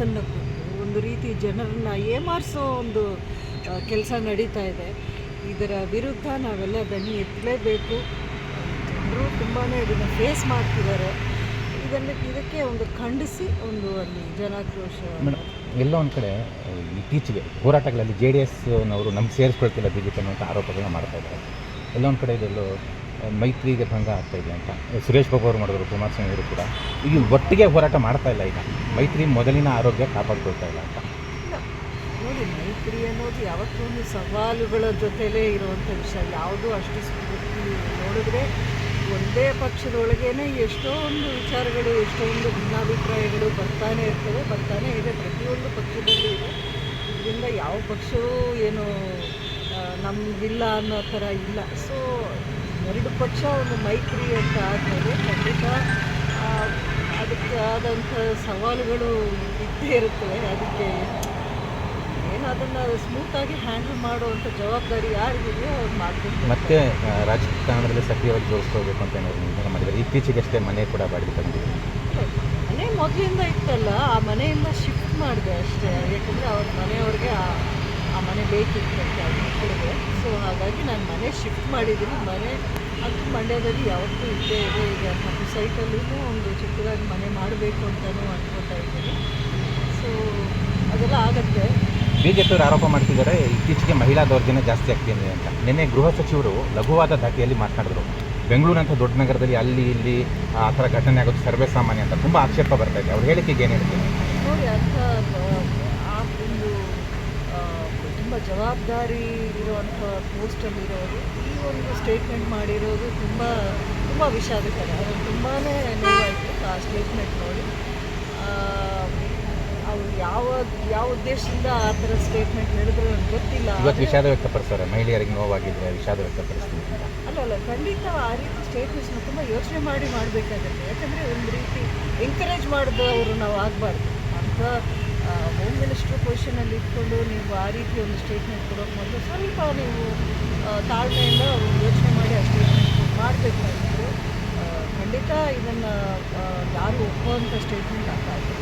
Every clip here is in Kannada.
ಮಾತನ್ನು ಒಂದು ರೀತಿ ಜನರನ್ನ ಏಮಾರಿಸೋ ಒಂದು ಕೆಲಸ ನಡೀತಾ ಇದೆ. ಇದರ ವಿರುದ್ಧ ನಾವೆಲ್ಲ ದನಿ ಎತ್ತಲೇಬೇಕು. ಜನರು ತುಂಬಾ ಇದನ್ನು ಫೇಸ್ ಮಾಡ್ತಿದ್ದಾರೆ. ಇದನ್ನು, ಇದಕ್ಕೆ ಒಂದು ಖಂಡಿಸಿ ಒಂದು ಅಲ್ಲಿ ಜನಾಕ್ರೋಶ. ಎಲ್ಲೋ ಒಂದು ಕಡೆ, ಇತ್ತೀಚೆಗೆ ಹೋರಾಟಗಳಲ್ಲಿ ಜೆ ಡಿ ಎಸ್ನವರು ನಮ್ಗೆ ಸೇರಿಸ್ಕೊಳ್ತಿಲ್ಲ ಬಿ ಜೆ ಪಿ ಅನ್ನುವಂಥ ಆರೋಪಗಳನ್ನ ಮಾಡ್ತಾ ಇದ್ದಾರೆ. ಎಲ್ಲೋ ಒಂದು ಕಡೆ ಇದೆಲ್ಲೋ ಮೈತ್ರಿಗೆ ಭಂಗ ಇದೆ ಅಂತ. ಸುರೇಶ್ ಬಾಬು ಅವರು ಮಾಡಿದ್ರು, ಕುಮಾರಸ್ವಾಮಿ ಅವರು ಕೂಡ. ಈಗ ಒಟ್ಟಿಗೆ ಹೋರಾಟ ಮಾಡ್ತಾ ಇಲ್ಲ ಈಗ. ಮೈತ್ರಿ ಮೊದಲಿನ ಆರೋಗ್ಯ ಕಾಪಾಡ್ಕೊಳ್ತಾ ಇಲ್ಲ ಅಂತ. ನೋಡಿ, ಮೈತ್ರಿ ಅನ್ನೋದು ಯಾವತ್ತೂ ಸವಾಲುಗಳ ಜೊತೆಲೇ ಇರುವಂಥ ವಿಷಯ. ಯಾವುದೂ ಅಷ್ಟು ನೋಡಿದ್ರೆ ಒಂದೇ ಪಕ್ಷದೊಳಗೇನೆ ಎಷ್ಟೊಂದು ವಿಚಾರಗಳು ಎಷ್ಟೊಂದು ಭಿನ್ನಾಭಿಪ್ರಾಯಗಳು ಬರ್ತಾನೆ ಇರ್ತವೆ, ಬರ್ತಾನೆ ಇದೆ. ಪ್ರತಿಯೊಂದು ಪಕ್ಷದಲ್ಲೂ ಇದೆ. ಇದರಿಂದ ಯಾವ ಪಕ್ಷವೂ ಏನು ನಮಗಿಲ್ಲ ಅನ್ನೋ ಥರ ಇಲ್ಲ. ಸೊ ಎರಡು ಪಕ್ಷ ಒಂದು ಮೈತ್ರಿ ಅಂತ ಆದಮೇಲೆ ಖಂಡಿತ ಅದಕ್ಕೆ ಆದಂಥ ಸವಾಲುಗಳು ಇದ್ದೇ ಇರುತ್ತವೆ. ಅದಕ್ಕೆ ಏನು ಅದನ್ನು ಸ್ಮೂತಾಗಿ ಹ್ಯಾಂಡಲ್ ಮಾಡುವಂಥ ಜವಾಬ್ದಾರಿ ಯಾರಿಗಿದೆಯೋ ಅವ್ರು ಮಾಡಬೇಕು ಮತ್ತೆ ರಾಜಕಾರಣದಲ್ಲಿ ಸಕ್ರಿಯವಾಗಿ ಜೋಡಿಸ್ಕೋಬೇಕು ಅಂತ ಏನಾದ್ರು ನಿರ್ಧಾರ ಮಾಡಿದ್ದಾರೆ ಇತ್ತೀಚೆಗಷ್ಟೇ ಮನೆ ಕೂಡ ಬಾಡಿಗೆ ತಂದಿದೆ. ಮನೆ ಮೊದಲಿಂದ ಇತ್ತಲ್ಲ ಆ ಮನೆಯಿಂದ ಶಿಫ್ಟ್ ಮಾಡಿದೆ ಅಷ್ಟೇ. ಯಾಕಂದರೆ ಅವ್ರ ಮನೆಯವ್ರಿಗೆ ಆ ಆ ಮನೆ ಬೇಕಿತ್ತು ಮಕ್ಕಳಿಗೆ. ಸೊ ಹಾಗಾಗಿ ನಾನು ಮನೆ ಶಿಫ್ಟ್ ಮಾಡಿದ್ದೀನಿ. ಮನೆ ಅದು ಮಂಡ್ಯದಲ್ಲಿ ಯಾವತ್ತೂ ಇದ್ದೇ ಇದೆ. ಈಗ ನಮ್ಮ ಸೈಟಲ್ಲೂ ಒಂದು ಚಿಕ್ಕದಾಗಿ ಮನೆ ಮಾಡಬೇಕು ಅಂತಲೂ ಅನ್ಕೋತಾ ಇದ್ದೀನಿ. ಸೊ ಅದೆಲ್ಲ ಆಗತ್ತೆ. ಬಿ ಜೆ ಪಿಯವರು ಆರೋಪ ಮಾಡ್ತಿದ್ದಾರೆ ಇತ್ತೀಚೆಗೆ ಮಹಿಳಾ ದೌರ್ಜನ್ಯ ಜಾಸ್ತಿ ಆಗ್ತಿದೆ ಅಂತ. ನಿನ್ನೆ ಗೃಹ ಸಚಿವರು ಲಘುವಾದ ಧಾಟಿಯಲ್ಲಿ ಮಾತನಾಡಿದರು. ಬೆಂಗಳೂರಂಥ ದೊಡ್ಡ ನಗರದಲ್ಲಿ ಅಲ್ಲಿ ಇಲ್ಲಿ ಆ ಥರ ಘಟನೆ ಆಗೋದು ಸರ್ವೇ ಸಾಮಾನ್ಯ ಅಂತ. ತುಂಬ ಆಕ್ಷೇಪ ಬರ್ತಾ ಇದೆ. ಅವ್ರ ಹೇಳಿಕೆಗೆ ಏನು ಹೇಳ್ತೀನಿ ನೋಡಿ ಅಂಥ ಬ- ಆ ಒಂದು ತುಂಬ ಜವಾಬ್ದಾರಿ ಇರುವಂಥ ಪೋಸ್ಟಲ್ಲಿರೋರು ಈ ಒಂದು ಸ್ಟೇಟ್ಮೆಂಟ್ ಮಾಡಿರೋದು ತುಂಬ ತುಂಬ ವಿಷಾದಕರ ಅದು ತುಂಬಾ ನೋವಾಯಿತು ಆ ಸ್ಟೇಟ್ಮೆಂಟ್ ನೋಡಿ. ಅವ್ರು ಯಾವ ಯಾವ ಉದ್ದೇಶದಿಂದ ಆ ಥರ ಸ್ಟೇಟ್ಮೆಂಟ್ ನಡೆದ್ರು ನನಗೆ ಗೊತ್ತಿಲ್ಲ. ಇವತ್ತು ವಿಷಾದ ವ್ಯಕ್ತಪಡಿಸ್ತಾರೆ. ಮಹಿಳೆಯರಿಗೆ ನೋವಾಗಿದ್ರೆ ವಿಷಾದ ವ್ಯಕ್ತಪಡಿಸ್ತೀನಿ ಅಂತ. ಅಲ್ಲ ಅಲ್ಲ ಖಂಡಿತ ಆ ರೀತಿ ಸ್ಟೇಟ್ಮೆಂಟ್ಸ್ನ ತುಂಬ ಯೋಚನೆ ಮಾಡಿ ಮಾಡಬೇಕಾಗತ್ತೆ. ಯಾಕಂದರೆ ಒಂದು ರೀತಿ ಎಂಕರೇಜ್ ಮಾಡಿದವರು ನಾವು ಆಗಬಾರ್ದು. ಅಂತ ಹೋಮ್ ಮಿನಿಸ್ಟರ್ ಪೊಸಿಷನಲ್ಲಿ ಇಟ್ಕೊಂಡು ನೀವು ಆ ರೀತಿ ಒಂದು ಸ್ಟೇಟ್ಮೆಂಟ್ ಕೊಡೋಕೆ ಮೊದಲು ಸ್ವಲ್ಪ ನೀವು ತಾಳ್ಮೆಯಿಂದ ಯೋಚನೆ ಮಾಡಿ ಆ ಸ್ಟೇಟ್ಮೆಂಟ್ ಮಾಡಬೇಕು ಮಾಡಬೇಕಾಗಿತ್ತು ಖಂಡಿತ ಇದನ್ನು ಯಾರು ಒಪ್ಪುವಂಥ ಸ್ಟೇಟ್ಮೆಂಟ್ ಆಗ್ತಾ ಇದೆ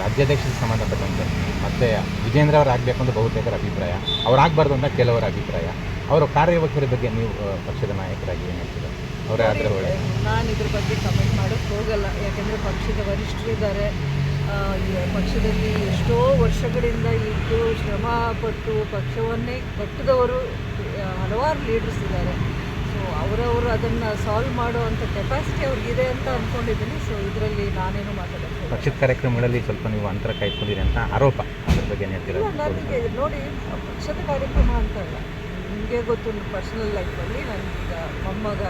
ರಾಜ್ಯಾಧ್ಯಕ್ಷರಿಗೆ ಸಂಬಂಧಪಟ್ಟಂತೆ ಮತ್ತೆ ವಿಜೇಂದ್ರ ಅವರು ಆಗಬೇಕು ಅಂತ ಬಹುತೇಕರ ಅಭಿಪ್ರಾಯ ಅವ್ರು ಆಗಬಾರ್ದು ಅಂತ ಕೆಲವರ ಅಭಿಪ್ರಾಯ ಅವರ ಕಾರ್ಯವೈಖರಿ ಬಗ್ಗೆ ನೀವು ಪಕ್ಷದ ನಾಯಕರಾಗಿ ಏನು ಹೇಳ್ತೀರಾ? ಅವರೇ ಆದರೆ ಒಳ್ಳೆ ನಾನು ಇದ್ರ ಬಗ್ಗೆ ಕಮೆಂಟ್ ಮಾಡೋಕ್ಕೆ ಹೋಗಲ್ಲ ಯಾಕೆಂದರೆ ಪಕ್ಷದ ವರಿಷ್ಠರಿದ್ದಾರೆ ಪಕ್ಷದಲ್ಲಿ ಎಷ್ಟೋ ವರ್ಷಗಳಿಂದ ಇದ್ದು ಶ್ರಮ ಪಟ್ಟು ಪಕ್ಷವನ್ನೇ ಕಟ್ಟಿದವರು ಹಲವಾರು ಲೀಡರ್ಸ್ ಇದ್ದಾರೆ. ಸೊ ಅವರವರು ಅದನ್ನು ಸಾಲ್ವ್ ಮಾಡುವಂಥ ಕೆಪಾಸಿಟಿ ಅವ್ರಿಗಿದೆ ಅಂತ ಅಂದ್ಕೊಂಡಿದ್ದೀನಿ ಸೊ ಇದರಲ್ಲಿ ನಾನೇನು ಮಾತಾಡ್ತೀನಿ ಪಕ್ಷದ ಕಾರ್ಯಕ್ರಮಗಳಲ್ಲಿ ಸ್ವಲ್ಪ ನೀವು ಅಂತರ ಕಾಯ್ಕೊಂಡಿರಿ ಅಂತ ಆರೋಪ ಅದ್ರ ಬಗ್ಗೆ ನನಗೆ ನೋಡಿ ಪಕ್ಷದ ಕಾರ್ಯಕ್ರಮ ಅಂತ ಅಲ್ಲ. ನಿಮಗೆ ಗೊತ್ತು ಪರ್ಸ್ನಲ್ ಲೈಫಲ್ಲಿ ನನಗೀಗ ಮೊಮ್ಮಗ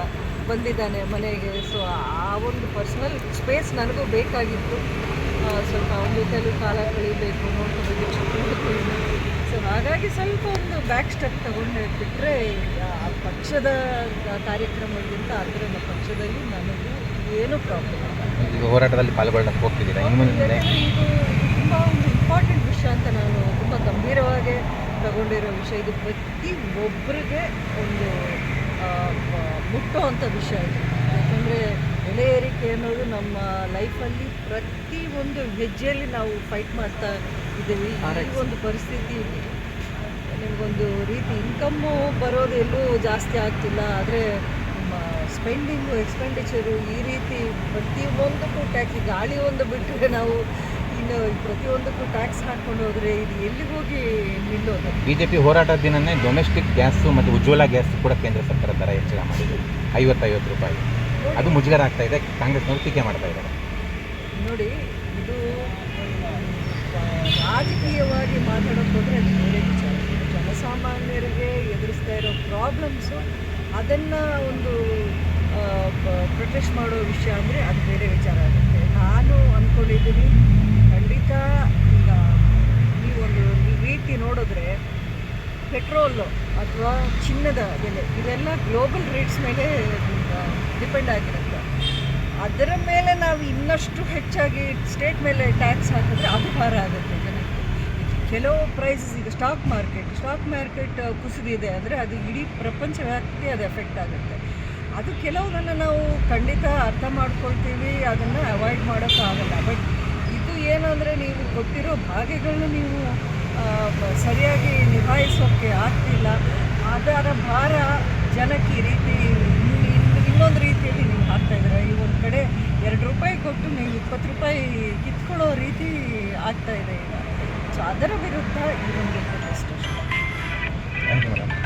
ಬಂದಿದ್ದಾನೆ ಮನೆಗೆ. ಸೊ ಆ ಒಂದು ಪರ್ಸ್ನಲ್ ಸ್ಪೇಸ್ ನನಗೂ ಬೇಕಾಗಿತ್ತು. ಸ್ವಲ್ಪ ಅವನ ಜೊತೆಯಲ್ಲೂ ಕಾಲ ಕಳಿಬೇಕು ನೋಡ್ಕೋಬೇಕು ಸೊ ಹಾಗಾಗಿ ಸ್ವಲ್ಪ ಒಂದು ಬ್ಯಾಕ್ ಸ್ಟೆಪ್ ತಗೊಂಡು ಬಿಟ್ಟರೆ ಆ ಪಕ್ಷದ ಕಾರ್ಯಕ್ರಮಕ್ಕಿಂತ ಅದರ ಪಕ್ಷದಲ್ಲಿ ನನಗೆ ಏನೂ ಪ್ರಾಬ್ಲಮ್ ಇಲ್ಲ. ಈಗ ಹೋರಾಟದಲ್ಲಿ ಪಾಲ್ಗೊಳ್ಳಕ್ಕೆ ಹೋಗ್ತಿದ್ದೀರಾ? ಇನ್ನು ಮುಂದೆ? ಇದು ತುಂಬ ಒಂದು ಇಂಪಾರ್ಟೆಂಟ್ ವಿಷಯ ಅಂತ ನಾನು ತುಂಬ ಗಂಭೀರವಾಗಿ ತಗೊಂಡಿರೋ ವಿಷಯ. ಇದು ಪ್ರತಿ ಒಬ್ಬರಿಗೆ ಒಂದು ಮುಟ್ಟುವಂಥ ವಿಷಯ ಇದು. ಯಾಕಂದರೆ ಬೆಲೆ ಏರಿಕೆ ಅನ್ನೋದು ನಮ್ಮ ಲೈಫಲ್ಲಿ ಪ್ರತಿ ಒಂದು ಹೆಜ್ಜೆಯಲ್ಲಿ ನಾವು ಫೈಟ್ ಮಾಡ್ತಾ ಇದ್ದೀವಿ. ಈ ಒಂದು ಪರಿಸ್ಥಿತಿ ನಿಮಗೊಂದು ರೀತಿ ಇನ್ಕಮ್ಮು ಬರೋದು ಎಲ್ಲೂ ಜಾಸ್ತಿ ಆಗ್ತಿಲ್ಲ. ಆದರೆ ನಮ್ಮ ಸ್ಪೆಂಡಿಂಗು ಎಕ್ಸ್ಪೆಂಡಿಚರು ಈ ರೀತಿ ಪ್ರತಿಯೊಂದಕ್ಕೂ ಟ್ಯಾಕ್ಸ್ ಗಾಳಿ ಒಂದು ಬಿಟ್ಟರೆ ನಾವು ಇನ್ನು ಪ್ರತಿಯೊಂದಕ್ಕೂ ಟ್ಯಾಕ್ಸ್ ಹಾಕ್ಕೊಂಡು ಹೋದರೆ ಇದು ಎಲ್ಲಿಗೆ ಹೋಗಿ ನಿಲ್ಲೋದು? ಬಿ ಜೆ ಪಿ ಹೋರಾಟದ ದಿನನೇ ಡೊಮೆಸ್ಟಿಕ್ ಗ್ಯಾಸು ಮತ್ತು ಉಜ್ವಲ ಗ್ಯಾಸ್ ಕೂಡ ಕೇಂದ್ರ ಸರ್ಕಾರ ದರ ಹೆಚ್ಚಳ ಮಾಡಿದೆ. ಐವತ್ತೈವತ್ತು ರೂಪಾಯಿ. ಅದು ಮುಜುಗರ ಆಗ್ತಾ ಇದೆ, ಕಾಂಗ್ರೆಸ್ನವರು ಟೀಕೆ ಮಾಡ್ತಾ ಇದ್ದಾರೆ. ನೋಡಿ, ಇದು ರಾಜಕೀಯವಾಗಿ ಮಾತಾಡೋಕೆ ಹೋದರೆ ಅದು ಬೇರೆ ವಿಚಾರ. ಜನಸಾಮಾನ್ಯರಿಗೆ ಎದುರಿಸ್ತಾ ಇರೋ ಪ್ರಾಬ್ಲಮ್ಸು ಅದನ್ನು ಒಂದು ಪ್ರೊಟೆಸ್ಟ್ ಮಾಡೋ ವಿಷಯ ಅಂದರೆ ಅದು ಬೇರೆ ವಿಚಾರ ಆಗುತ್ತೆ. ನಾನು ಅಂದ್ಕೊಂಡಿದ್ದೀನಿ ಖಂಡಿತ ಈಗ ನೀವೊಂದು ರೀತಿ ನೋಡಿದ್ರೆ ಪೆಟ್ರೋಲು ಅಥವಾ ಚಿನ್ನದ ಬೆಲೆ ಇದೆಲ್ಲ ಗ್ಲೋಬಲ್ ರೇಟ್ಸ್ ಮೇಲೆ ಡಿಪೆಂಡ್ ಆಗಿರುತ್ತೆ. ಅದರ ಮೇಲೆ ನಾವು ಇನ್ನಷ್ಟು ಹೆಚ್ಚಾಗಿ ಸ್ಟೇಟ್ ಮೇಲೆ ಟ್ಯಾಕ್ಸ್ ಹಾಕಿದ್ರೆ ಅದು ಭಾರ ಆಗುತ್ತೆ ಜನಕ್ಕೆ. ಕೆಲವು ಪ್ರೈಸಸ್ ಈಗ ಸ್ಟಾಕ್ ಮಾರ್ಕೆಟ್ ಸ್ಟಾಕ್ ಮಾರ್ಕೆಟ್ ಕುಸಿದಿದೆ ಅಂದರೆ ಅದು ಇಡೀ ಪ್ರಪಂಚ ವ್ಯಾಪ್ತಿ ಅದು ಎಫೆಕ್ಟ್ ಆಗುತ್ತೆ. ಅದು ಕೆಲವುದನ್ನು ನಾವು ಖಂಡಿತ ಅರ್ಥ ಮಾಡ್ಕೊಳ್ತೀವಿ, ಅದನ್ನು ಅವಾಯ್ಡ್ ಮಾಡೋಕ್ಕಾಗಲ್ಲ ಬಟ್ ಇದು ಏನಂದರೆ ನೀವು ಕೊಟ್ಟಿರೋ ಭಾಗ್ಯಗಳನ್ನ ನೀವು ಸರಿಯಾಗಿ ನಿಭಾಯಿಸೋಕ್ಕೆ ಆಗ್ತಿಲ್ಲ. ಅದರ ಭಾರ ಜನಕ್ಕೆ ಈ ರೀತಿ ಇನ್ನೊಂದು ರೀತಿಯಲ್ಲಿ ನೀವು ಹಾಕ್ತಾ ಇದ್ದೀರಾ. ಈ ಒಂದು ಕಡೆ ಎರಡು ರೂಪಾಯಿ ಕೊಟ್ಟು ನೀವು ಇಪ್ಪತ್ತು ರೂಪಾಯಿ ಕಿತ್ಕೊಳ್ಳೋ ರೀತಿ ಆಗ್ತಾ ಇದೆ ಈಗ. ಸೊ ಅದರ ವಿರುದ್ಧ ಈ ಒಂದು ಪ್ರೊಟೆಸ್ಟ್ ಅಷ್ಟೇ.